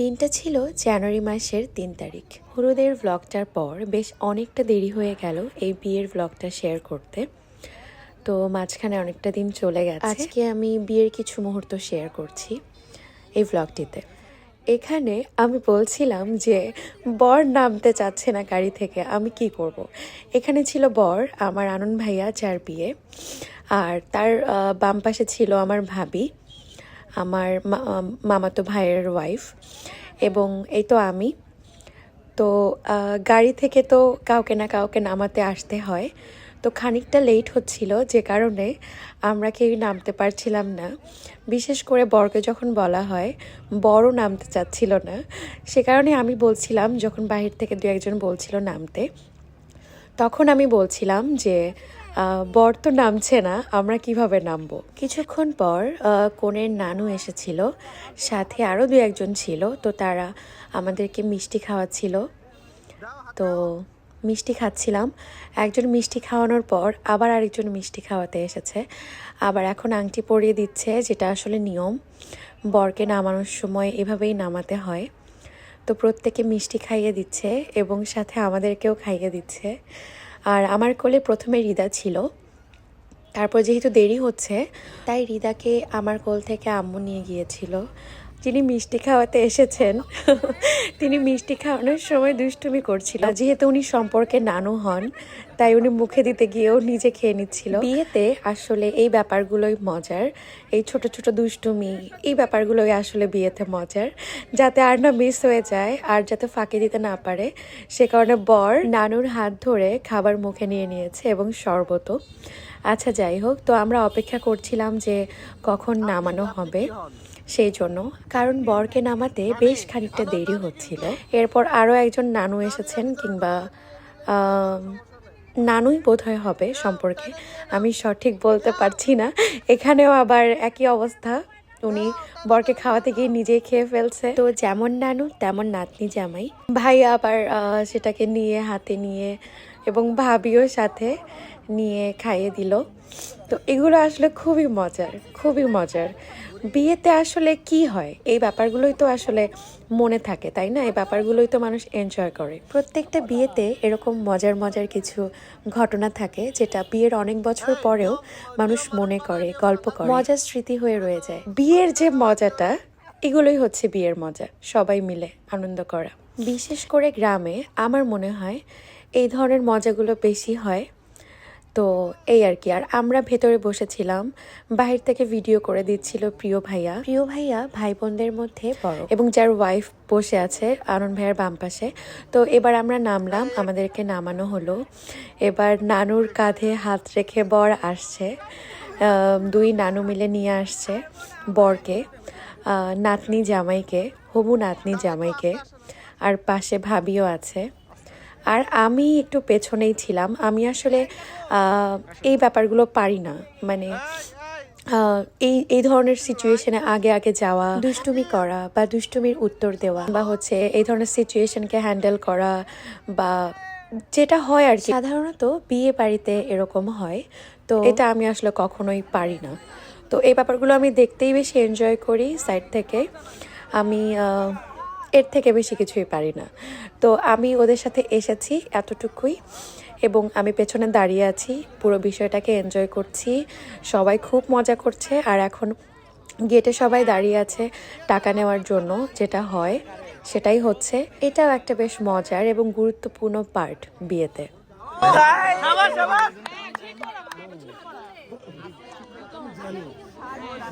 দিনটা ছিল জানুয়ারি মাসের তিন তারিখ। হলুদের ভ্লগটার পর বেশ অনেকটা দেরি হয়ে গেল এই বিয়ের ভ্লগটা শেয়ার করতে। তো মাঝখানে অনেকটা দিন চলে গেছে। আজকে আমি বিয়ের কিছু মুহূর্ত শেয়ার করছি এই ভ্লগটিতে এখানে আমি বলছিলাম যে, বর নামতে চাচ্ছে না গাড়ি থেকে, আমি কি করব। এখানে ছিল বর, আমার আনন্দ ভাইয়া যার বিয়ে, আর তার বাম পাশে ছিল আমার ভাবি। আমার মামাতো ভাইয়ের ওয়াইফ এবং এই তো আমি। তো গাড়ি থেকে তো কাউকে না কাউকে নামাতে আসতে হয়। তো খানিকটা লেট হচ্ছিল যে কারণে আমরা কেউ নামতে পারছিলাম না। বিশেষ করে বরকে যখন বলা হয় বড় নামতে চাচ্ছিল না। সে কারণে আমি বলছিলাম, যখন বাহির থেকে দু একজন বলছিল নামতে, তখন আমি বলছিলাম যে বর তো নামছে না, আমরা কীভাবে নামবো? কিছুক্ষণ পর কনের নানু এসেছিল, সাথে আরও দু একজন ছিল, তো তারা আমাদেরকে মিষ্টি খাওয়াচ্ছিল। তো মিষ্টি খাচ্ছিলাম। একজন মিষ্টি খাওয়ানোর পর আবার আরেকজন মিষ্টি খাওয়াতে এসেছে। আবার এখন আংটি পরিয়ে দিচ্ছে, যেটা আসলে নিয়ম। বরকে নামানোর সময় এভাবেই নামাতে হয়। তো প্রত্যেকে মিষ্টি খাইয়ে দিচ্ছে এবং সাথে আমাদেরকেও খাইয়ে দিচ্ছে। আর আমার কোলে প্রথমে রিদা ছিল। তারপর যেহেতু দেরি হচ্ছে, তাই রিদাকে আমার কোল থেকে আম্মু নিয়ে গিয়েছিল। যিনি মিষ্টি খাওয়াতে এসেছেন, তিনি মিষ্টি খাওয়ানোর সময় দুষ্টুমি করছিল। যেহেতু উনি সম্পর্কে নানু হন, তাই উনি মুখে দিতে গিয়েও নিজে খেয়ে নিচ্ছিল। বিয়েতে আসলে এই ব্যাপারগুলোই মজার, এই ছোট ছোট দুষ্টুমি, এই ব্যাপারগুলোই আসলে বিয়েতে মজার। যাতে আর না মিস হয়ে যায়, আর যাতে ফাঁকি দিতে না পারে, সে কারণে বর নানুর হাত ধরে খাবার মুখে নিয়ে নিয়েছে এবং শরবত আচ্ছা যাই হোক, তো আমরা অপেক্ষা করছিলাম যে কখন নামানো হবে। সেই জন্য কারণ বরকে নামাতে বেশ খানিকটা দেরি হচ্ছিল। এরপর আরও একজন নানু এসেছেন কিংবা নানুই বোধহয় হবে সম্পর্কে। আমি সঠিক বলতে পারছি না। এখানেও আবার একই অবস্থা। উনি বরকে খাওয়াতে গিয়ে নিজেই খেয়ে ফেলছে। তো যেমন নানু, তেমন নাতনি জামাই। ভাই আবার সেটাকে নিয়ে, হাতে নিয়ে এবং ভাবিও সাথে নিয়ে খাইয়ে দিল। তো এগুলো আসলে খুবই মজার খুবই মজার। বিয়েতে আসলে কি হয়? এই ব্যাপারগুলোই তো আসলে মনে থাকে তাই না? এই ব্যাপারগুলোই তো মানুষ এনজয় করে। প্রত্যেকটা বিয়েতে এরকম মজার মজার কিছু ঘটনা থাকে যেটা বিয়ের অনেক বছর পরেও মানুষ মনে করে গল্প করে। মজার স্মৃতি হয়ে রয়ে যায়। বিয়ের যে মজাটা এগুলোই হচ্ছে বিয়ের মজা সবাই মিলে আনন্দ করা। বিশেষ করে গ্রামে আমার মনে হয় এই ধরনের মজাগুলো বেশি হয় তো এই আর কি আর আমরা ভেতরে বসেছিলাম বাহির থেকে ভিডিও করে দিচ্ছিল প্রিয় ভাইয়া। প্রিয় ভাইয়া ভাই বোনদের মধ্যে বড়। এবং যার ওয়াইফ বসে আছে আনন্দ ভাইয়ার বাম পাশে। তো এবার আমরা নামলাম আমাদেরকে নামানো হলো। এবার নানুর কাঁধে হাত রেখে বর আসছে। দুই নানু মিলে নিয়ে আসছে বরকে নাতনি জামাইকে হবু নাতনি জামাইকে। আর পাশে ভাবিও আছে। আর আমি একটু পেছনেই ছিলাম। আমি আসলে এই ব্যাপারগুলো পারি না। মানে এই এই ধরনের সিচুয়েশনে আগে আগে যাওয়া দুষ্টুমি করা বা দুষ্টুমির উত্তর দেওয়া বা হচ্ছে এই ধরনের সিচুয়েশনকে হ্যান্ডেল করা বা যেটা হয় আর কি। সাধারণত বিয়ে বাড়িতে এরকম হয়। তো এটা আমি আসলে কখনোই পারি না। তো এই ব্যাপারগুলো আমি দেখতেই বেশি এনজয় করি সাইড থেকে। আমি এর থেকে বেশি কিছুই পারি না। তো আমি ওদের সাথে এসেছি এতটুকুই এবং আমি পেছনে দাঁড়িয়ে আছি পুরো বিষয়টাকে এনজয় করছি সবাই খুব মজা করছে আর এখন গেটে সবাই দাঁড়িয়ে আছে টাকা নেওয়ার জন্য যেটা হয় সেটাই হচ্ছে। এটাও একটা বেশ মজার এবং গুরুত্বপূর্ণ পার্ট বিয়েতে। এই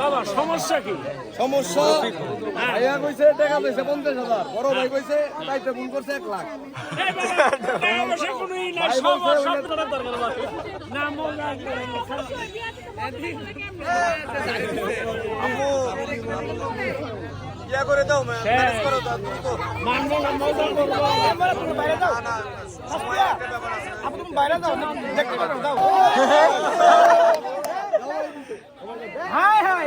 বাবা সমস্যা কি? সমস্যা? ভাইয়া কইছে টাকা পেয়েছে পঞ্চাশ হাজার। বড় ভাই কইছে তাইতে ভুল করছে এক লাখ। না, মন না, ইয়া করে দাও ম্যানেজ করে দাও মানবো না, মজা করব। আপনি বাইরে দাও দেখতে হাই হাই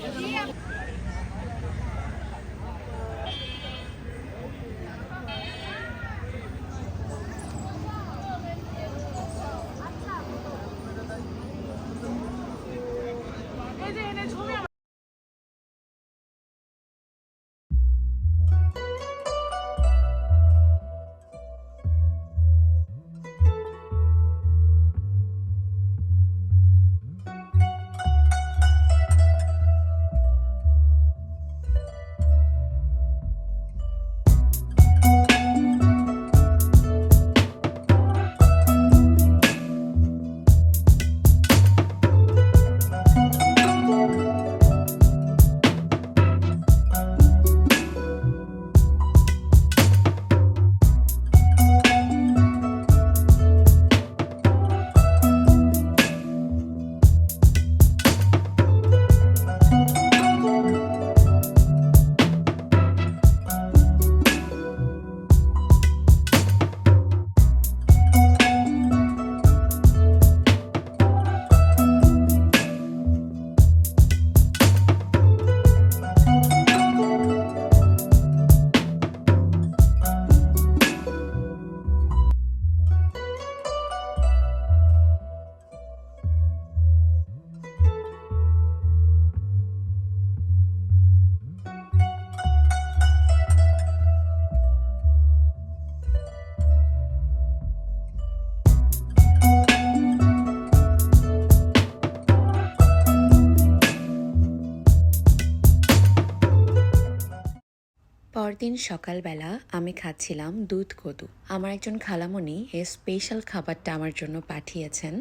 পরদিন সকালবেলা আমি খাচ্ছিলাম দুধ কদু। আমার একজন খালামণি এ স্পেশাল খাবারটা আমার জন্য পাঠিয়েছেন।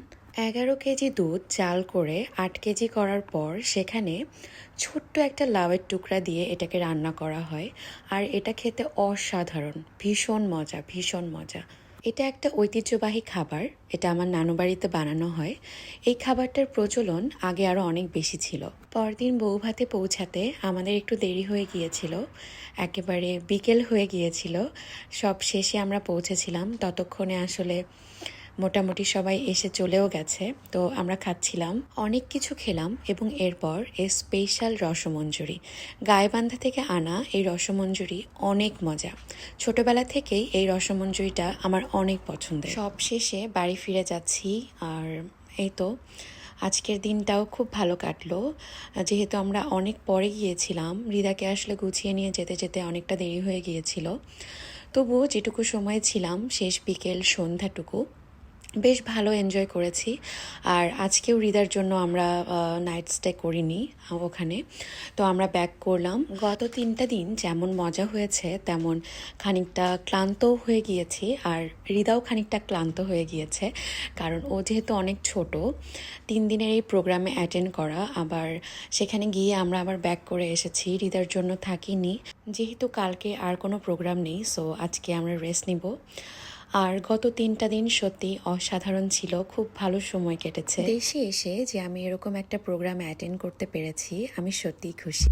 এগারো কেজি দুধ চাল করে আট কেজি করার পর সেখানে ছোট্ট একটা লাউয়ের টুকরা দিয়ে এটাকে রান্না করা হয়। আর এটা খেতে অসাধারণ, ভীষণ মজা ভীষণ মজা। এটা একটা ঐতিহ্যবাহী খাবার, এটা আমার নানু বাড়িতে বানানো হয়। এই খাবারটার প্রচলন আগে আরও অনেক বেশি ছিল। পরদিন বৌভাতে পৌঁছাতে আমাদের একটু দেরি হয়ে গিয়েছিল, একেবারে বিকেল হয়ে গিয়েছিল। সব শেষে আমরা পৌঁছেছিলাম, ততক্ষণে আসলে মোটামুটি সবাই এসে চলেও গেছে। তো আমরা খাচ্ছিলাম, অনেক কিছু খেলাম এবং এরপর এই স্পেশাল রসমঞ্জুরি। গায়েবান্ধা থেকে আনা এই রসমঞ্জুরি অনেক মজা। ছোটবেলা থেকেই এই রসমঞ্জুরিটা আমার অনেক পছন্দের। সব শেষে বাড়ি ফিরে যাচ্ছি আর এই তো, আজকের দিনটাও খুব ভালো কাটলো। যেহেতু আমরা অনেক পরে গিয়েছিলাম, রিদাকে আসলে গুছিয়ে নিয়ে যেতে যেতে অনেকটা দেরি হয়ে গিয়েছিল। তবুও যেটুকু সময় ছিলাম, শেষ বিকেল সন্ধ্যাটুকু বেশ ভালো এনজয় করেছি। আর আজকেও রিদার জন্য আমরা নাইট স্টে করিনি ওখানে। তো আমরা ব্যাক করলাম। গত তিনটা দিন যেমন মজা হয়েছে, তেমন খানিকটা ক্লান্তও হয়ে গিয়েছি। আর হৃদাও খানিকটা ক্লান্ত হয়ে গিয়েছে, কারণ ও যেহেতু অনেক ছোট, তিন দিনের এই প্রোগ্রামে অ্যাটেন্ড করা। আবার সেখানে গিয়ে আমরা আবার ব্যাক করে এসেছি হৃদার জন্য থাকিনি। যেহেতু কালকে আর কোনো প্রোগ্রাম নেই সো আজকে আমরা রেস্ট নিব। আর গত তিনটা দিন সত্যি অসাধারণ ছিল, খুব ভালো সময় কেটেছে। দেশে এসে যে আমি এরকম একটা প্রোগ্রাম অ্যাটেন্ড করতে পেরেছি, আমি সত্যিই খুশি।